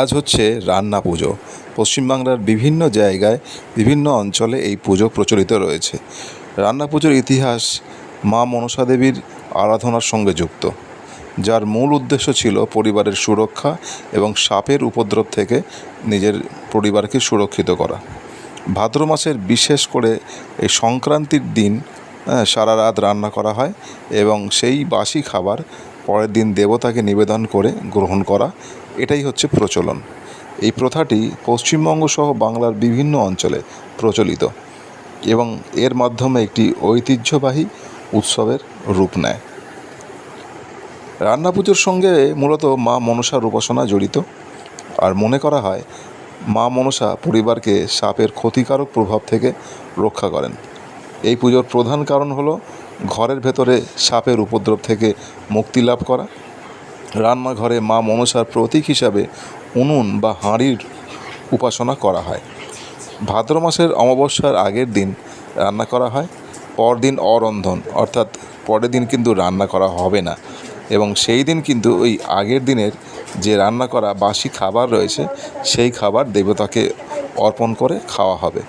আজ হচ্ছে রান্না পুজো। পশ্চিমবাংলার বিভিন্ন জায়গায় বিভিন্ন অঞ্চলে এই পুজো প্রচলিত রয়েছে। রান্না পুজোর ইতিহাস মা মনসা দেবীর আরাধনার সঙ্গে যুক্ত। যার মূল উদ্দেশ্য ছিল পরিবারের সুরক্ষা এবং সাপের উপদ্রব থেকে নিজের পরিবারকে সুরক্ষিত করা। ভাদ্র মাসের বিশেষ করে এই সংক্রান্তির দিন সারা রাত রান্না করা হয় এবং সেই বাসি খাবার পরের দিন দেবতাকে নিবেদন করে গ্রহণ করা, এটাই হচ্ছে প্রচলন। এই প্রথাটি পশ্চিমবঙ্গ সহ বাংলার বিভিন্ন অঞ্চলে প্রচলিত এবং এর মাধ্যমে একটি ঐতিহ্যবাহী উৎসবের রূপ নেয়। রান্না পুজোর সঙ্গে মূলত মা মনসার উপাসনা জড়িত। আর মনে করা হয়, মা মনসা পরিবারকে সাপের ক্ষতিকারক প্রভাব থেকে রক্ষা করেন। এই পুজোর প্রধান কারণ হলো ঘরের ভেতরে সাপের উপদ্রব থেকে মুক্তি লাভ করা। রান্নাঘরে মা মনসার প্রতীক হিসাবে উনুন বা হাঁড়ির উপাসনা করা হয়। ভাদ্র মাসের অমাবস্যার আগের দিন রান্না করা হয়। পরদিন অরন্ধন, অর্থাৎ পরের দিন কিন্তু রান্না করা হবে না। এবং সেই দিন কিন্তু ওই আগের দিনের যে রান্না করা বাসি খাবার রয়েছে, সেই খাবার দেবতাকে অর্পণ করে খাওয়া হবে।